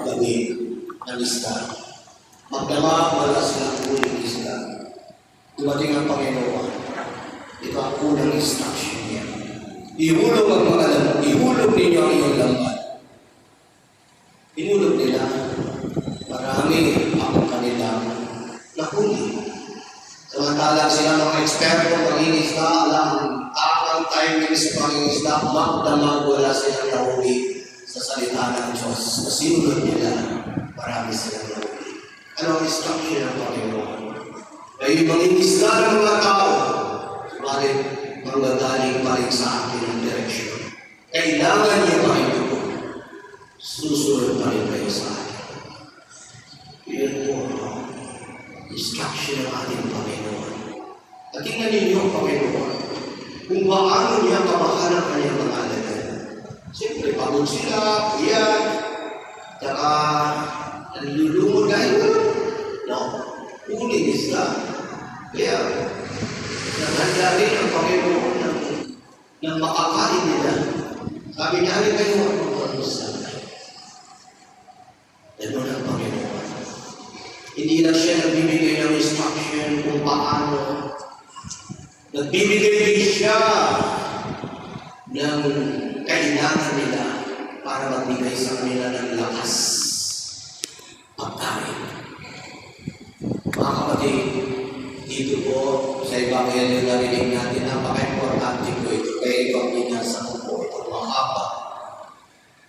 maggabi ng isda. Magdama wala silang huling isda. Dumating ang Panginoon. Ito ang unang instruction niya. Ihulog ang mga lam, ihulog ninyo ang iyong lambat. Hinulog nila. Marami ang kanilang nahuli. Samantalang sila mga eksperto mangingisda, alam tamang timing sa pangingisda, magdamag wala silang nahuli sa salita ng Diyos. Na sinunod nila, marami silang nahuli. Ano ang instruction ng Panginoon? Ay mangingisda ng mga tao, subalit manggagaling pa rin sa akin ang direksyon. Kailangan niyo pa ito. Susunod pa rin kayo sa akin. Yun po ang instruction ng ating Panginoon. At tingnan ninyo ang Panginoon kung paano niya kamahal ang kanyang mga alagad. Siyempre, pagod sila, iyan, saka nalulungod dahil wala. No, uling isla. Kaya, naghanda rin ang Panginoon ng, ng makakain nila. Sabi niya, alin kayo ang mga sa Ganun ang Panginoon. Hindi lang siya nagbibigay ng instruction kung paano. Nagbibigay din siya ng kailangan nila para magbigay sa kanila ng lakas. Pagkain. Mga kapatid, dito po sa Ebanghelyo narinig natin, napaka-importante po ito. Kaya ipag-inasa ko po ito mahaba.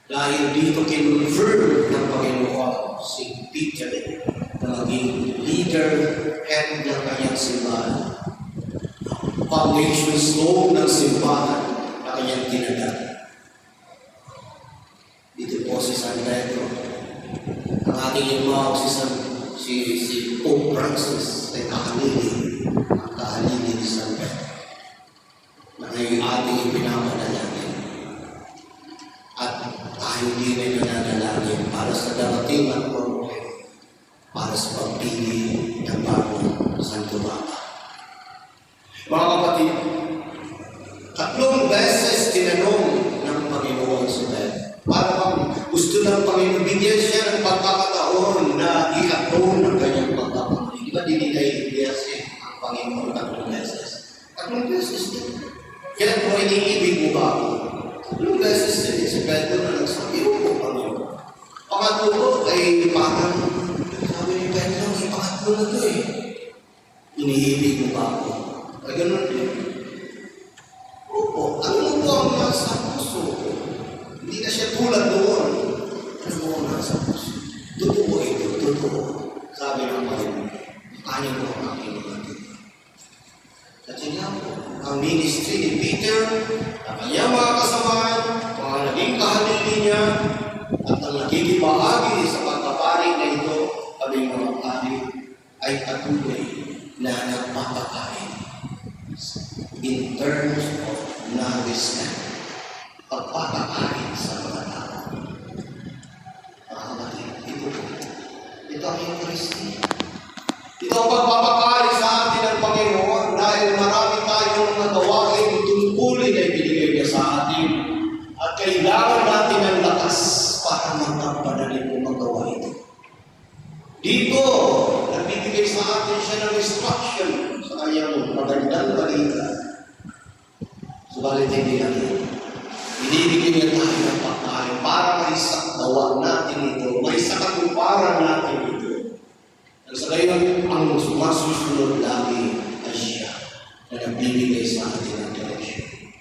Dahil dito kinonfirm ng Panginoon si Peter na maging leader, head ng kanyang simbahan. Foundation stone ng simbahan na kanyang tinagal. Dito po si San Pedro. Ang ating imaw si San si, si Pope Francis ay kahalili. Ang kahalili ni San Pedro. Na ngayon ating ipinapanalangin. At tayo din ay nananalangin para sa darating at para sa pagpili ng bagong Santo Papa. Mga kapatid, tatlong beses tinanong ng Panginoon si Ted. Para bang gusto ng Panginoon, bigyan siya ng pagkakataon na i-atone ng kanyang pagkakamali. Di ba dinilay si ang Panginoon tatlong beses? Tatlong beses din. Kaya po, iniibig mo ba ako? Tatlong beses din si Pedro na nagsabi, Oo, Panginoon. Pangatlo ay parang, sabi ni Pedro, may pangatlo na to eh. Iniibig mo ba ako? Ay, ganun din. Opo, ano mo po ang nasa puso ko? Hindi na siya tulad doon. Mo ang nasa puso? Totoo ito, totoo. Sabi ng Panginoon, kanya mo ang aking mga tita. Kasi nga po, ang ministry ni Peter, ang kanyang mga kasamahan, mga naging kahalili niya, at ang nagiging bahagi sa pagkapari na ito, kaming mga pari, ay patuloy na nagpapakain in terms of nourishment. Pagpapakain sa mga tao. Mga kapatid, ito po. Ito ang Eucharistia. Ito ang pagpapakain sa atin ng Panginoon dahil marami tayong mga gawain tungkulin na ibinigay niya sa atin. At kailangan natin ng lakas para magpapadali mo magawa ito. Dito, nagbibigay sa atin siya ng instruction sa kanyang magandang balita. Subalit hindi yan. Binibigyan niya tayo ng pagkain para may sakdawa natin ito, may sakatuparan natin ito. Sa gayon, ang sumasusunod lagi ay siya na nagbibigay sa atin ng direksyon.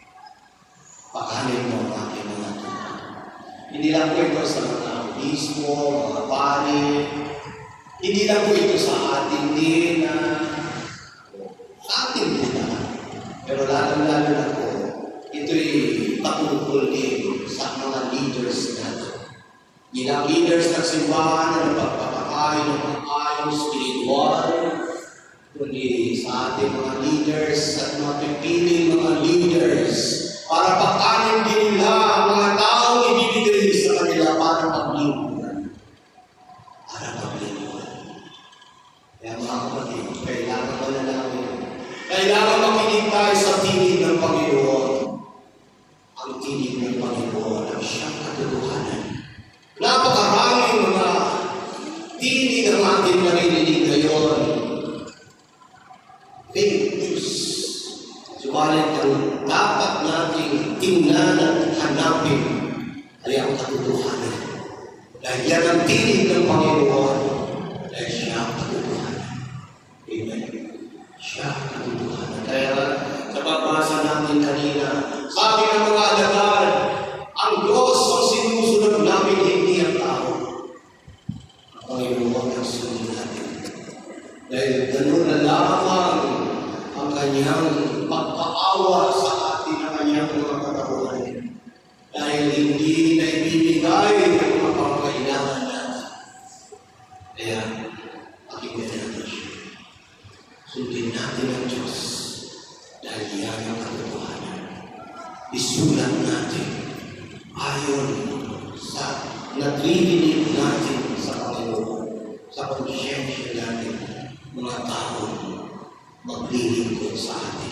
Pakanin mo ang aking mga tuwa. Hindi lang po ito sa mga obispo, mga pari, hindi lang po ito sa atin din na sa atin din naman. Pero lalo-lalo na po, ito'y patungkol din sa mga leaders natin. Ilang leaders ng simbahan na nagpapakain ng mga ayong spiritual, kundi sa ating mga leaders at mga pipiling mga leaders para pakanin din nila ang mga taong ibibigay sa kanila para paglingkuran. Para paglingkuran. Kaya mga kapatid, kailangan mo na namin. Kailangan makinig tayo sa tinig ng Panginoon. Ang tinig ng Panginoon ang siyang katotohanan. Napakaraming mga Subalit ang dapat nating tingnan at hanapin ay ang katotohanan. Dahil yan ang tinig ng Panginoon. Dahil siya ang katotohanan. Amen. Siya ang katotohanan. Kaya sa pagbasa natin kanina, sabi ng mga alagaan, ang Diyos ang sinusunod namin hindi ang tao. Ang Panginoon ang sunod natin. Dahil ganun na lamang ang kanyang pagpaawa sa atin ang kanyang mga katauhan. Dahil hindi na ibibigay ang mga pangkailangan natin. Kaya, pakinggan natin siya. Sundin natin ang Diyos dahil yan ang katotohanan. Isulat natin ayon sa natridinig natin sa Panginoon, sa konsyensya natin, mga tao maglilingkod sa atin ng